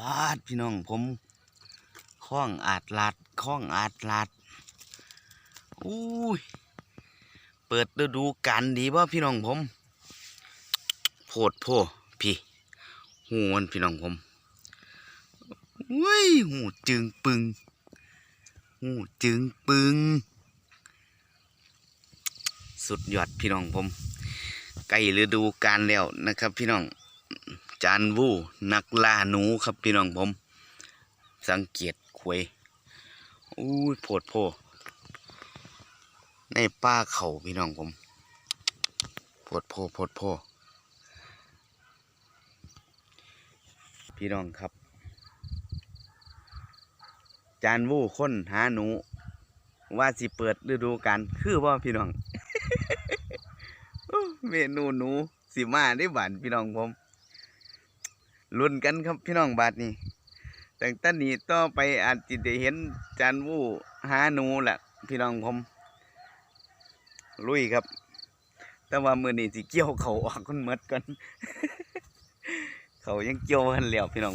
ปาดพี่น้องผมคล้องอาดลาดคล้องอาดลาดอุ้ยเปิดฤดูกาลดีป่ะพี่น้องผมโพดโพพี่หูมันพี่น้องผมเว้ยหูจึงปึงหูจึงปึง สุดยอดพี่น้องผมใกล้ฤดูกาลแล้วนะครับ พี่น้อง จานวูนักล่าหนูครับพี่น้องผม สังเกตควยอู้ยโพดโพในป้าเขาพี่น้องผมโพดโพโพดโพพี่น้องครับ จานวูค้นหาหนู ว่าสิเปิดฤดูกาลคือว่าพี่น้องเมนูหนูสิมาได้บานพี่น้องผม ลุ้นกันครับพี่น้องบาทนี่แต่งแต้นนี้ต่อไปอาจจะได้เห็นจานวูหาหนูแหละพี่น้องผมลุยครับ แต่ว่ามือนี่สิเกี่ยวเขาออกคนเมดกัน เขายังเกี่ยวกันแล้วพี่น้อง